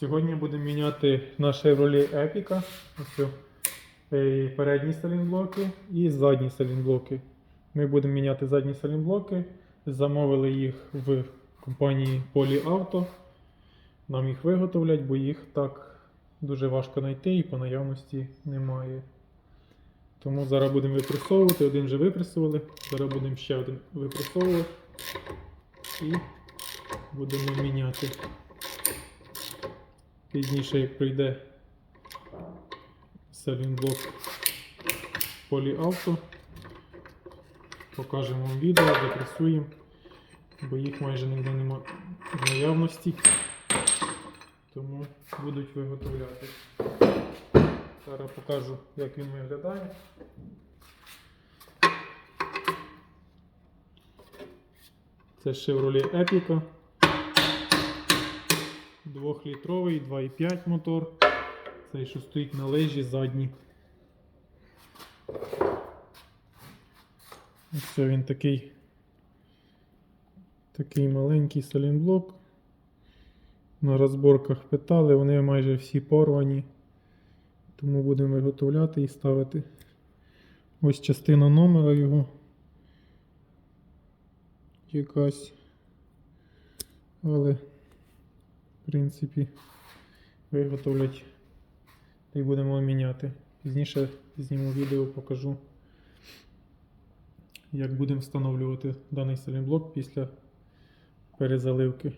Сьогодні будемо міняти на Chevrolet Epica е, передні салінблоки і задні салінблоки. Ми будемо міняти задні салінблоки. Замовили їх в компанії Polyauto. Нам їх виготовлять, бо їх так дуже важко знайти і по наявності немає. Тому зараз будемо випресовувати. Один вже випресували, зараз будемо ще один випресовувати і будемо міняти. Пізніше, як прийде салінблок поліавто, покажемо вам відео, запресуємо, бо їх майже ніде нема в наявності, тому будуть виготовляти. Зараз покажу, як він виглядає. Це Chevrolet Epica. 2-літровий, 2,5 мотор. Цей, що стоїть на лежі задній. Ось він такий. Такий маленький салінблок. На розборках питали, вони майже всі порвані. Тому будемо виготовляти і ставити. Ось частина номера його. Якась. Але, принципі, виготовлять та й будемо міняти. Пізніше зніму відео, покажу, як будемо встановлювати даний салінблок після перезаливки.